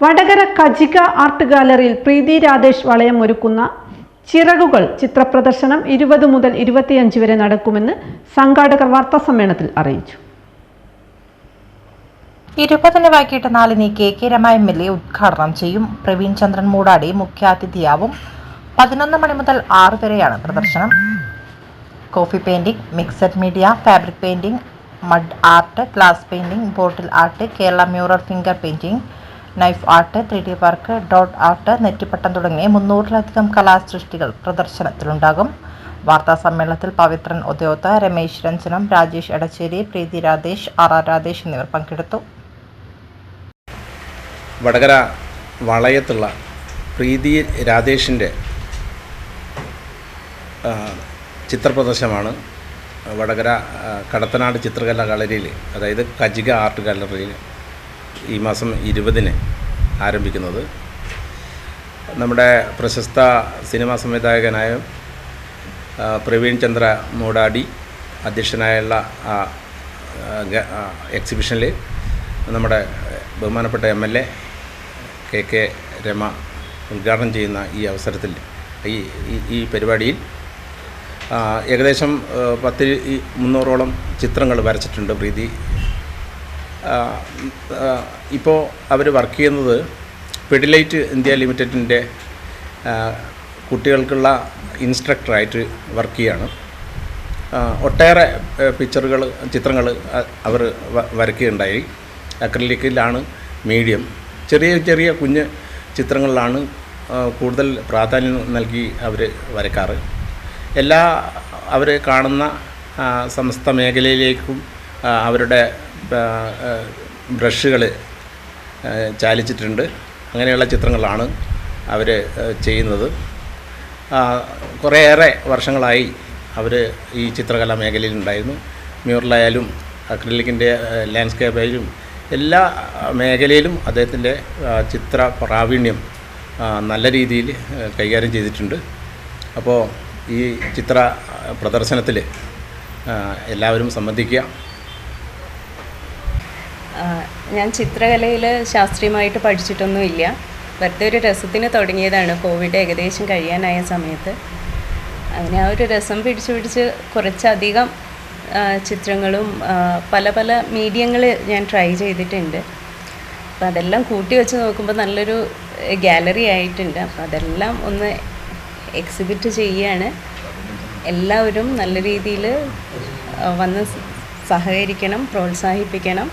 Vadakara കജിക art ഗാലറിയിൽ പ്രീതി രാധേഷ് വളയം ഒരുക്കുന്ന ചിറകുകൾ ചിത്രപ്രദർശനം ഇരുപത് മുതൽ ഇരുപത്തിയഞ്ച് വരെ നടക്കുമെന്ന് സംഘാടകർ വാർത്താസമ്മേളനത്തിൽ അറിയിച്ചു. ഇരുപതിന് വൈകിട്ട് നാലിന് K K Rama M L A ഉദ്ഘാടനം ചെയ്യും. പ്രവീൺ ചന്ദ്രൻ മൂടാടി മുഖ്യാതിഥിയാവും. പതിനൊന്ന് മണി മുതൽ ആറ് വരെയാണ് പ്രദർശനം. Coffee painting mixed media fabric painting mud art glass painting bottle art Kerala mural finger painting knife art three D work dot art നെറ്റിപ്പട്ടം തുടങ്ങിയ മുന്നൂറിലധികം കലാസൃഷ്ടികൾ പ്രദർശനത്തിലുണ്ടാകും. വാർത്താ സമ്മേളനത്തിൽ പവിത്രൻ ഉദ്യോഗത്ത രമേശ് രഞ്ജനം രാജേഷ് എടച്ചേരി പ്രീതി രാധേഷ് ആർ ആർ രാധേഷ് എന്നിവർ പങ്കെടുത്തു. വടകര വളയത്തുള്ള പ്രീതി രാധേഷിന്റെ ചിത്രപ്രദർശനമാണ്. വടകര കടത്തനാട് ചിത്രകലാ ഗാലറിയിൽ അതായത് കജിക ആർട്ട് ഗാലറിയിൽ ഈ മാസം ഇരുപതിന് ആരംഭിക്കുന്നത്. നമ്മുടെ പ്രശസ്ത സിനിമാ സംവിധായകനായ പ്രവീൺ ചന്ദ്ര മൂടാടി അധ്യക്ഷനായുള്ള ആ എക്സിബിഷനിൽ നമ്മുടെ ബഹുമാനപ്പെട്ട M L A K K Rama ഉദ്ഘാടനം ചെയ്യുന്ന ഈ അവസരത്തിൽ ഈ ഈ- പരിപാടിയിൽ ഏകദേശം പത്ത് മുന്നൂറോളം ചിത്രങ്ങൾ വരച്ചിട്ടുണ്ട് പ്രീതി. ഇപ്പോൾ അവർ വർക്ക് ചെയ്യുന്നത് പെഡിലൈറ്റ് ഇന്ത്യ ലിമിറ്റഡിന്റെ കുട്ടികൾക്കുള്ള ഇൻസ്ട്രക്ടറായിട്ട് വർക്ക് ചെയ്യാണ്. ഒട്ടേറെ പിക്ചറുകൾ ചിത്രങ്ങൾ അവർ വരയ്ക്കുകയുണ്ടായി. അക്രലിക്കിലാണ് മീഡിയം ചെറിയ ചെറിയ കുഞ്ഞ് ചിത്രങ്ങളിലാണ് കൂടുതൽ പ്രാധാന്യം നൽകി അവർ വരയ്ക്കാറ്. എല്ലാ അവർ കാണുന്ന സമസ്ത മേഖലയിലേക്കും അവരുടെ ബ്രഷുകൾ ചാലിച്ചിട്ടുണ്ട്. അങ്ങനെയുള്ള ചിത്രങ്ങളാണ് അവർ ചെയ്യുന്നത്. കുറേയേറെ വർഷങ്ങളായി അവർ ഈ ചിത്രകലാ മേഖലയിൽ ഉണ്ടായിരുന്നു മ്യൂറലായാലും അക്രിലിക്കിന്റെ ലാൻഡ്സ്കേപ്പായാലും എല്ലാ മേഖലയിലും അദ്ദേഹത്തിന്റെ ചിത്ര പ്രാവീണ്യം നല്ല രീതിയിൽ കൈകാര്യം ചെയ്തിട്ടുണ്ട്. അപ്പോൾ ഈ ചിത്ര പ്രദർശനത്തിൽ എല്ലാവരും സംബന്ധിക്കുക. ഞാൻ ചിത്രകലയിൽ ശാസ്ത്രീയമായിട്ട് പഠിച്ചിട്ടൊന്നുമില്ല. വെറുതെ ഒരു രസത്തിന് തുടങ്ങിയതാണ്. കോവിഡ് ഏകദേശം കഴിയാനായ സമയത്ത്. അങ്ങനെ ആ ഒരു രസം പിടിച്ചു പിടിച്ച് കുറച്ചധികം ചിത്രങ്ങളും പല പല മീഡിയങ്ങൾ ഞാൻ ട്രൈ ചെയ്തിട്ടുണ്ട്. അപ്പം അതെല്ലാം കൂട്ടി വെച്ച് നോക്കുമ്പോൾ നല്ലൊരു ഗാലറി ആയിട്ടുണ്ട്. അപ്പം അതെല്ലാം ഒന്ന് എക്സിബിറ്റ് ചെയ്യുകയാണ് എല്ലാവരും നല്ല രീതിയിൽ വന്ന് സഹകരിക്കണം പ്രോത്സാഹിപ്പിക്കണം.